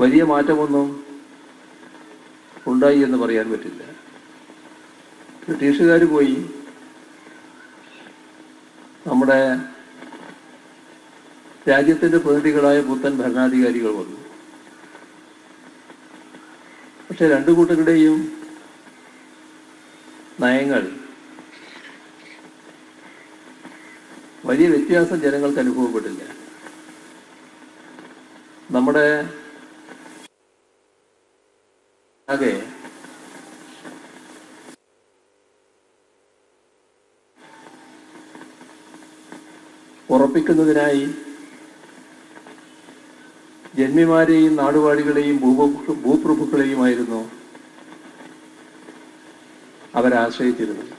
വലിയ മാറ്റമൊന്നും ഉണ്ടായി എന്ന് പറയാൻ പറ്റില്ല. ബ്രിട്ടീഷുകാർ പോയി. നമ്മുടെ രാജ്യത്തിന്റെ പ്രതിനിധികളായ പുത്തൻ ഭരണാധികാരികൾ വന്നു. പക്ഷെ രണ്ടു കൂട്ടരുടെയും നയങ്ങൾ വലിയ വ്യത്യാസം ജനങ്ങൾക്ക് അനുഭവപ്പെട്ടില്ല. നമ്മുടെ ആകെ ഉറപ്പിക്കുന്നതിനായി ജന്മിമാരെയും നാടുവാഴികളെയും ഭൂപ്രഭു ഭൂപ്രഭുക്കളെയുമായിരുന്നു അവരാശ്രയിച്ചിരുന്നത്.